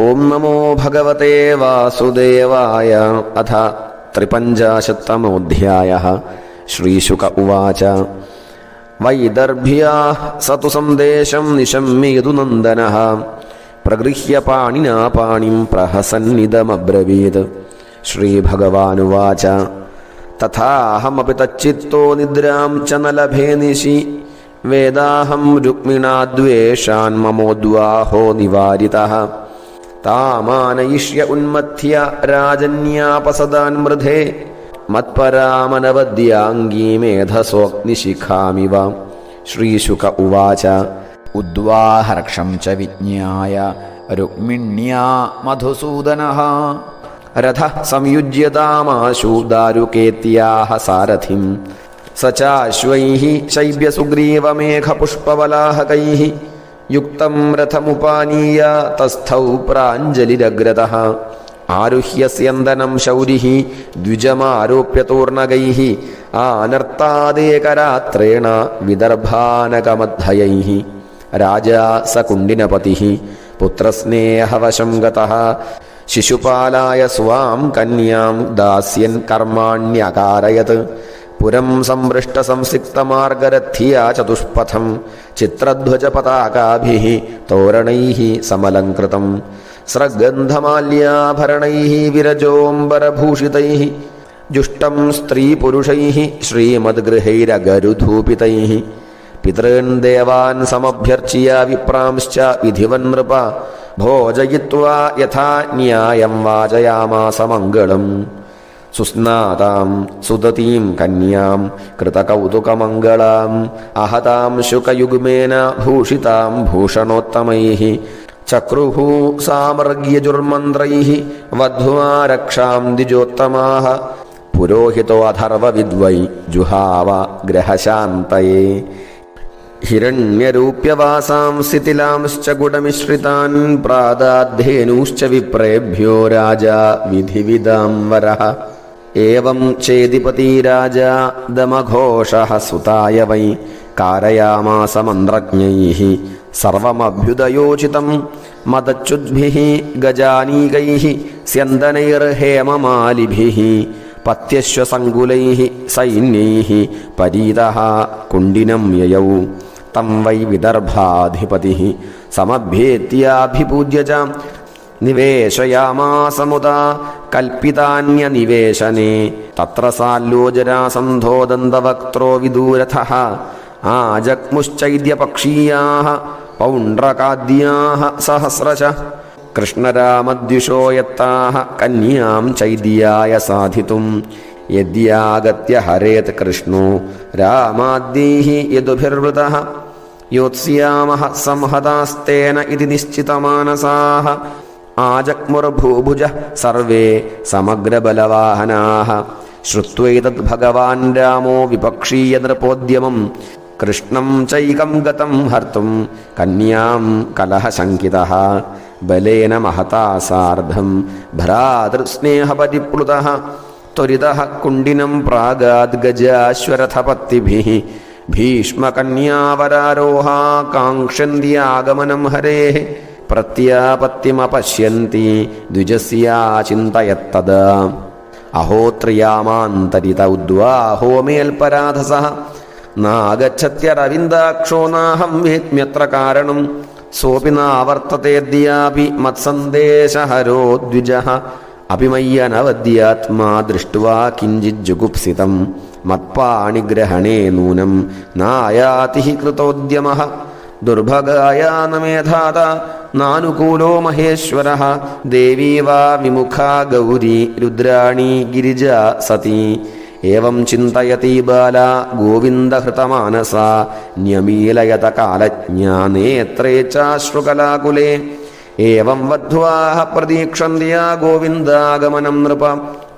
ॐ नमो भगवते वासुदेवाय। अथ त्रिपञ्चाशत्तमोऽध्यायः। श्रीशुक उवाच। वैदर्भ्याः स तु सन्देशं निशम्य यदुनन्दनः प्रगृह्य पाणिना पाणिं प्रहसन्निदमब्रवीत्। श्रीभगवानुवाच। तथाहमपि तच्चित्तो निद्रां च न लभे निशि वेदाहं रुक्मिणाद्वेषान्ममोद्वाहो निवारितः। താമാനയിഷ്യ ഉന്മഥ്യ രാജന്യാപസദാൻ മൃധേ. മത്പരാമനവദ്യാംഗീമേധസോഗ്നിശിഖാമിവ ശ്രീശുക ഉവാച. ഉദ്വാഹർക്ഷം ച വിജ്ഞായ. രുക്മിണ്യാ മധുസൂദന. രഥ സംയുജ്യതാമാശു ദാരുകേത്യാഹ സാരഥിം സചാശ്വൈ ശൈബ്യസുഗ്രീവമേഘപുഷ്പവലാഹകൈ യുക്തം രഥമുപാനീയ തസ്ഥൗ പ്രാഞ്ജലിരഗ്രത ആരുഹ്യസ്യന്തനം ശൗരി ദ്വിജമാരോപ്യതൂർണകൈ ആ അനർത്താദേകരാത്രേണ വിദർഭാനകമധ്യൈ രാജാ സ കുണ്ടിനപതി പുത്രസ്നേഹവശം ഗത. ശിശുപാലായ സ്വാം കന്യാം ദാസ്യൻ കർമാണ്യകാരയത്. पुरं मगरथिया चतुष्पथं चिध्वज तोरणैः समलङ्कृतं स्रगन्धमाल्याभरणैः विरजोऽम्बरभूषितैः। जुष्टं स्त्रीपुरुषैः श्रीमद्गृहैरगरुधूपितैः। पितॄन् देवान् समभ्यर्च्य विप्रांश्च विधिवन् नृप। भोजय्वा यथा न्यायं वाजयामासमङ्गलम् സുസ്നാതാം സുദതീം കന്യാം കൃതകൗതുകമംഗളാം അഹതാം ശുകയുഗ്മേന ഭൂഷിതാം ഭൂഷണോത്തമൈ ചക്രുः സാമർഗ്യജുർമന്ത്രൈ വധ്വാ രക്ഷാം ദ്വിജോത്തമാഹ പുരോഹിതോ അഥർവവിദ്വൈ ജുഹാവ ഗ്രഹശാന്തയേ ഹിരണ്യരൂപ്യവാസാം സ്ഥിതിലാംശ്ച प्रादाद्धेनूश्च പ്രാദാദ്ധേനൂശ്ച വിപ്രേഭ്യോ രാജാ വിധിവിദാം ഏവം ചേതിപതിരാജ ദമഘോഷ സുതായ വൈ കാരയാമാസ മന്ത്രജ്ഞൈ സർവമഭ്യുദയോചിതം മതച്യുദ്ഭിः ഗജാനീകൈः സ്യന്തനൈർഹേമമാലിഭിः പത്യശ്വസങ്കുലൈ സൈന്യൈ പരീത കുണ്ടിനം യയൗ തം വൈ വിദർഭാധിപതി സമഭ്യേത്യാഭിപൂജ്യ ചാം समभ्येत्याभिपूज्य च निवेशयामासमुदा कल्पितान्यनिवेशने तत्र साल्लोजरासन्धो दन्तवक्त्रो विदूरथः आजग्मुश्चैद्यपक्षीयाः पौण्ड्रकाद्याः सहस्रश कृष्णरामद्विषो यत्ताः कन्यां चैद्याय साधितुं यद्यागत्य हरेत् कृष्णो रामाद्यैः यदुभिर्वृतः योत्स्यामः संहतास्तेन इति निश्चितमानसाः ആജഗ്മുർഭൂഭുജ സർവേ സമഗ്രബലവാഹനാഹ ശ്രുത്വൈതത് ഭഗവാൻ രാമോ വിപക്ഷീയ നൃപോദ്യമം കൃഷ്ണം ചൈകം ഗതം ഹർത്തും കന്യാം കലഹശങ്കിത. ബലേന മഹതാ സാർദ്ധം ഭ്രാതൃസ്നേഹപരിപ്ലുത. ത്വരിത കുണ്ടിനം പ്രാഗാദ്ഗജാശ്വരഥപത്തിഭി ഭീഷ്മകന്യാവരാരോഹാകാംക്ഷന്തി ആഗമനം ഹരേ. പ്രത്യാപത്തിമപശ്യന്തി ദ്വിജസ്യാ ചിന്തയത്തത് അഹോത്രിയാമാന്തരിത ഉദ്വാഹോമേൽപരാധസ നാഗച്ഛത്യരവിന്ദാക്ഷോ നാഹം വേത്മ്യത്ര കാരണം സോപി നാവർത്തതേദ്യാപി മത്സന്ദേശഹരോ ദ്വിജ അഭിമയ്യനവദ്യാത്മാ ദൃഷ്ട്വാ കിഞ്ചിജുഗുപ്സിതം മത്പാണിഗ്രഹണേ നൂനം നായാതി കൃതോദ്യമ ദുർഭഗായ നമേധാത നാനുകൂലോ മഹേശ്വര. ദേവീവാ വിമുഖ ഗൗരി രുദ്രാണി ഗിരിജ സതി. ഏവം ചിന്തയതി ബാല ഗോവിന്ദഹൃതമാനസ ന്യമീലയത കാലജ്ഞാനേത്രേ ചാശ്രുകലാകുലേ ഏവം വധ്വാഹ പ്രതീക്ഷന്തിയ ഗോവിന്ദാഗമനം നൃപ.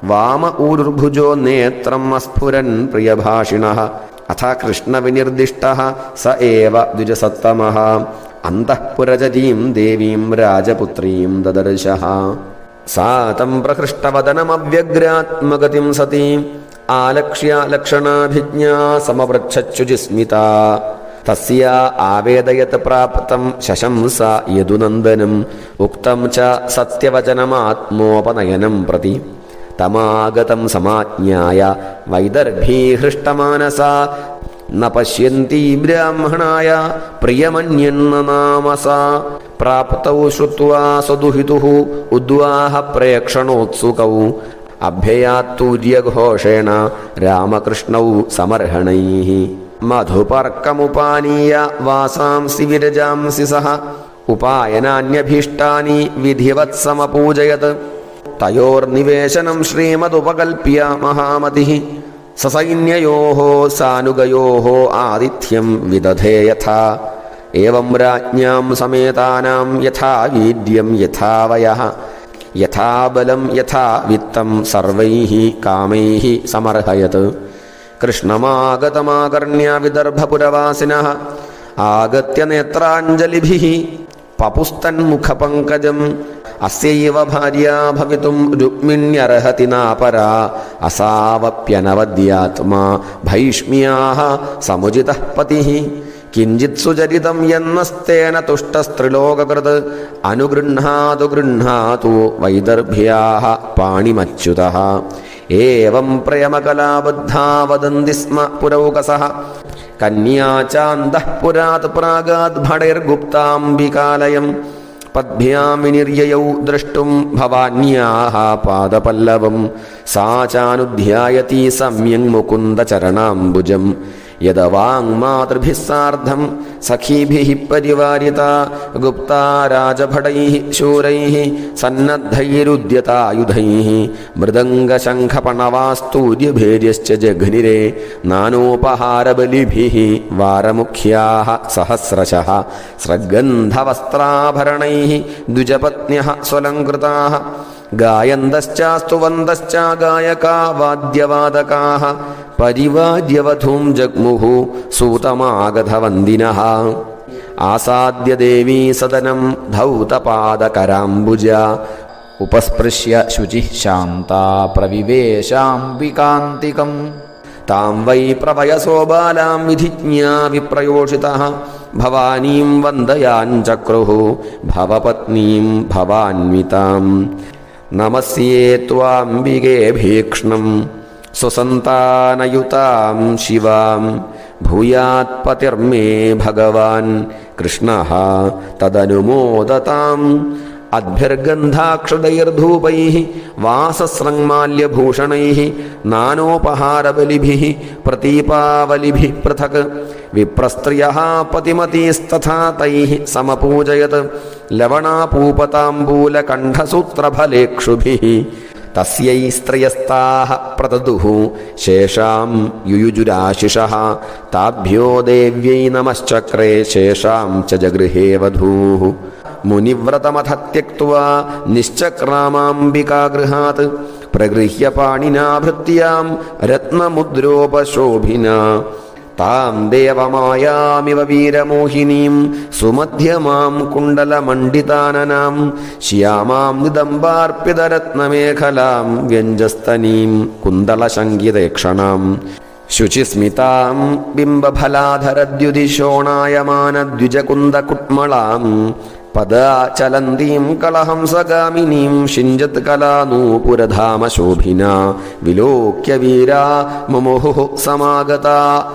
വാമ ഊരുർഭുജോ നേത്രം അസ്ഫുരൻ പ്രിയഭാഷിണ. അഥ കൃഷ്ണവിനിർദിഷ്ട സ ഏവ ദ്വിജസത്തമ. അന്തഃപുരജതീം ദേവീം രാജപുത്രീം ദദർശ. സാതം പ്രഹൃഷ്ടവദനമവ്യഗ്രാത്മഗതിം സതീം. ആലക്ഷ്യ ലക്ഷണാഭിജ്ഞാ സമപൃക്ഷുജിസ്മിത തസ്യ ആവേദയത് പ്രാപ്തം ശശംസ യദുനന്ദനം. ഉക്തം ച സത്യവചനമാത്മോപനയനം പ്രതി. തമാഗതം സമാജ്ഞായ വൈദർഭീഹൃഷ്ടമാനസ ന പശ്യന്തി ബ്രാഹ്മണായ പ്രിയമന്യന്ന നാമസ. പ്രാപ്തൗ ശ്രുത്വാ സ്വദുഹിതുഃ ഉദ്വാഹ പ്രേക്ഷണോത്സുകൗ. അഭ്യയാത്തൂര്യഘോഷേണ രാമകൃഷ്ണൗ സമർഹണൈ. മധുപർക്കമുപാനീയ വാസാംസി വിരജാംസി സഹ. ഉപായനാന്യഭീഷ്ടാനി വിധിവത്സമപൂജയത്. തയോർനിവേശനം ശ്രീമതുപകൽപ്യ മഹാമതി സസൈന്യയോ സാനുഗയോ ആതിഥ്യം വിദധേ യഥാ. ഏവം രാജ്ഞാം സമേതാനാം യഥാ വീര്യം യഥാ വയ യഥാ ബലം യഥാ വിത്തം സർവൈ കാമൈ സമർഹയത്. കൃഷ്ണമാഗതമാകർണ്യ വിദർഭപുരവാസിന. ആഗത്യ നേത്രാഞ്ജലിഭി. പപുസ്തന്മുഖപങ്കജം അസ്യൈവ ഭാര്യ ഭവിതും രുക്മിണ്യർഹതി നാപരാ അസാവപ്യനവദ്യാത്മാ ഭൈഷ്മ്യാഹ സമുചിത പതി. കിഞ്ചിത് സുചരിതം യെന്നസ്തേന തുഷ്ടസ്ത്രിലോകകൃത് അനുഗൃഹാതു ഗൃഹാതു വൈദർഭ്യാഹ പാണിമച്യുത. ഏവം പ്രേമകലാബദ്ധാ വദന്തി സ്മ പുരൗകസः. കന്യാ ചാന്തഃ പുരാത് പ്രാഗാത് ഭടൈർഗുപ്താംബികാലയം. पद्भ्यां विनिर्ययौ द्रष्टुं भवान्याः पादपल्लवं सा चानुध्यायति सम्यङ् मुकुन्दचरणाम्बुजम् സാർദ്ധം സഖീഭിः പരിവാരിത ഗുപ്താ രാജഭടൈः ശൂരൈः സന്നദ്ധൈരുദ്യതായുധൈः മൃദംഗശംഖപണവാസ്തൂര്യഭേര്യശ്ച ജഘ്നിരെ നാനോപഹാരബലിഭിः വാരമുഖ്യാः സഹസ്രശः സ്രഗ്ഗന്ധവസ്ത്രാഭരണൈः ദ്വിജപത്ന്യः സ്വലങ്കൃതാः ഗായന്തശ്ചാസ്തുവന്തശ്ച ഗായകാ വാദ്യവാദകാः പരിവാദ്യവധൂം ജഗ്മുः സൂതമാഗധവന്ദിനः ആസാദ്യ ദേവീ സദനം ധൗതപാദകരാംബുജ. ഉപസ്പൃശ്യ ശുചിഃ ശാന്താ പ്രവിവേശാംബികാന്തികം. താം വൈ പ്രവയസോ ബാലാം വിധിജ്ഞാ വിപ്രയോഷിതഃ. ഭവാനീം വന്ദയാൻ ചക്രുः ഭവപത്നീം ഭവാന്വിതാം നമസ്യേ ത്വാംബികേ ഭീക്ഷ്ണം സ്വസന്താനയുതാം ശിവാം ഭൂയാത്പതിർമേ ഭഗവാൻ കൃഷ്ണഃ തദനുമോദതാം അഭ്യർഗന്ധാക്ഷതൈർധൂപൈ വാസശ്രങ്മാല്യഭൂഷണൈ നാനോപഹാരബലിഭി പ്രതീപാവലിഭി പൃഥക്. വിപ്രസ്ത്രിയ പതിമതീസ്തഥാ തൈ സമപൂജയത്. ലവണാപൂപതാംബൂലകണ്ഠസൂത്രഫലേക്ഷുഭി തസ്യൈ സ്ത്രിയസ്താഹ പ്രതദുഃ ശേഷാം യുയുജുരാശിഷ താഭ്യോ ദേവ്യൈ നമശ്ചക്രേ ശേഷാം ച ജഗൃഹേ വധൂഃ മുനിവ്രതമധത്യക്വ നിശ്ചക്രാമാംബികാഗൃഹാത്. പ്രഗൃഹ്യ പാണിനാ ഭൃത്യാം രത്നമുദ്രോപശോഭിന. താം ദേവമായാമിവ വീരമോഹിനീം സുമധ്യമാം കുണ്ടലമണ്ഡിതാനനാം ശ്യാമാം നിദംബാർപ്പിതരത്നമേഖലാം വ്യഞ്ജസ്തനീം കുന്തളശങ്കിതേക്ഷണാം ശുചിസ്മിതാം ബിംബഫലാധരദ്യുതിശോണായമാനദ്വിജകുന്ദകുട്മളാം పదాచలందీం కలహంసగామినీం షింజత్ కళానూపురధామ శోభినా విలోక్య వీరా మమోహు సమాగత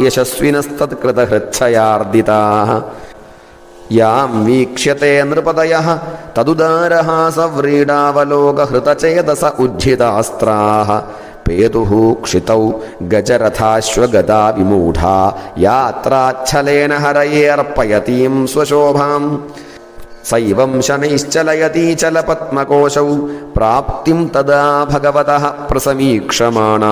యశస్వినస్తత్కృతహృచ్ఛయార్దిత యాం వీక్ష్యతే నృపదయ తదుదారహాసవ్రీడావలోకహృతచేతస ఉజ్జితాస్త్రా పేతు క్షితౌ గజరథాశ్వగత విమూఢా యాత్రాచ్ఛలేన హరయేర్పయతీం స్వశోభాం സൈവം ശനൈശ്ചലയതീചല പത്മകോശൗ. പ്രാപ്തിം തദാ ഭഗവത പ്രസമീക്ഷമാണ.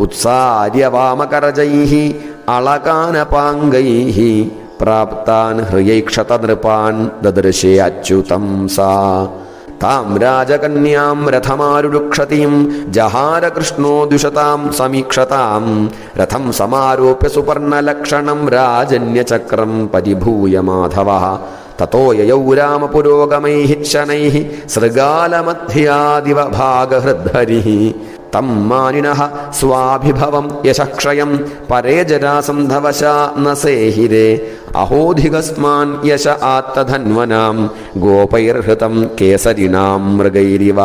ഉത്സാര്യവാമകരജൈः അളകാനപാംഗൈ. പ്രാപ്താൻ ഹൃയൈക്ഷത നൃപാൻ ദദൃശേ അച്യുതം സാ. താം രാജകന്യാം രഥമാരുരുക്ഷതീം ജഹാരകൃഷ്ണോ ദുഷതാം സമീക്ഷതാം. രഥം സമാരോപ്യ സുപർണലക്ഷണം രാജന്യചക്രം പരിഭൂയ മാധവ. തतो യയൗ രാമപുരോഗമൈः ശനൈः സൃഗാലമധ്യാദിവ ഭാഗഹൃദ്ധരിः തം മാനിനഃ സ്വാഭിഭവം യശക്ഷയം പരേ ജരാസന്ധവശാ നസേഹിരേ. സേഹിരേ അഹോധികസ്മാൻ യശ ആത്തധന്വനാം ഗോപൈർഹൃതം കേസരിണാം മൃഗൈരിവ.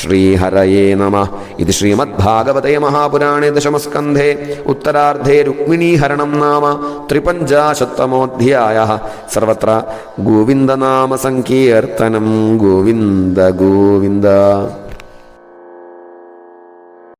ശ്രീഹരയേ നമ. ഇത് ശ്രീമദ്ഭാഗവതേ മഹാപുരാണേ ദശമസ്കന്ധേ. ഉത്തരാർദ്ധേ രുക്മിണീഹരണം നാമ. ത്രിപഞ്ചാശത്തമോധ്യായ. സർവത്ര ഗോവിന്ദനാമ സങ്കീർത്തനം ഗോവിന്ദ ഗോവിന്ദ.